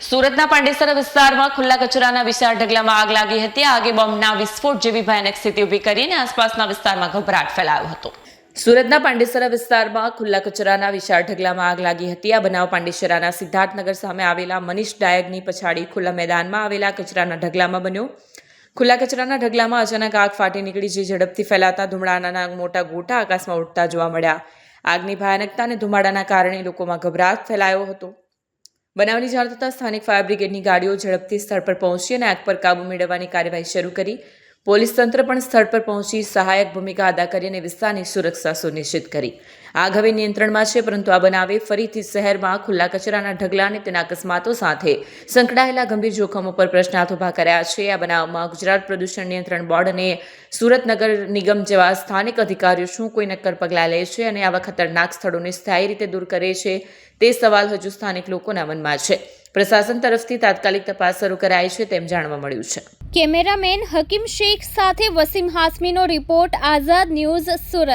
સુરતના પાંડેસરા વિસ્તારમાં ખુલ્લા કચરાના વિશાળ ઢગલામાં આગ લાગી હતી. આગે બોમ્બના વિસ્ફોટ જેવી ભયાનક સ્થિતિ ઊભી કરીને આસપાસના વિસ્તારમાં ગભરાટ ફેલાયો હતો. સુરતના પાંડેસરા વિસ્તારમાં ખુલ્લા કચરાના વિશાળ ઢગલામાં આગ લાગી હતી. આ બનાવ પાંડેસરાના સિદ્ધાર્થનગર સામે આવેલા મનીષ ડાયગની પછાડી ખુલ્લા મેદાનમાં આવેલા કચરાના ઢગલામાં બન્યો. ખુલ્લા કચરાના ઢગલામાં અચાનક આગ ફાટી નીકળી જે ઝડપથી ફેલાતા ધુમાડાના મોટા ગોટા આકાશમાં ઉડતા જોવા મળ્યા. આગની ભયાનકતા અને ધુમાડાના કારણે લોકોમાં ગભરાટ ફેલાયો હતો. બનાવની જાણ થતાં સ્થાનિક ફાયર બ્રિગેડની ગાડીઓ ઝડપથી સ્થળ પર પહોંચી અને આગ પર કાબૂ મેળવવાની કાર્યવાહી શરૂ કરી. પોલીસ તંત્ર પણ સ્થળ પર પહોંચી સહાયક ભૂમિકા અદા કરી અને વિસ્તારની સુરક્ષા સુનિશ્ચિત કરી. આગ હવે નિયંત્રણમાં છે, પરંતુ આ બનાવે ફરીથી શહેરમાં ખુલ્લા કચરાના ઢગલા અને તેના અકસ્માતો સાથે સંકળાયેલા ગંભીર જોખમો પર પ્રશ્નાર્થ ઊભા કર્યા છે. આ બનાવમાં ગુજરાત પ્રદૂષણ નિયંત્રણ બોર્ડ અને સુરત નગર નિગમ જેવા સ્થાનિક અધિકારીઓ શું કોઈ નક્કર પગલાં લે છે અને આવા ખતરનાક સ્થળોને સ્થાયી રીતે દૂર કરે છે તે સવાલ હજુ સ્થાનિક લોકોના મનમાં છે. પ્રશાસન તરફથી તાત્કાલિક તપાસ શરૂ કરાઈ છે તેમ જાણવા મળ્યું છે. કેમેરામેન હકીમ શેખ સાથે વસીમ હાસમીનો રિપોર્ટ, આઝાદ ન્યૂઝ સુરત.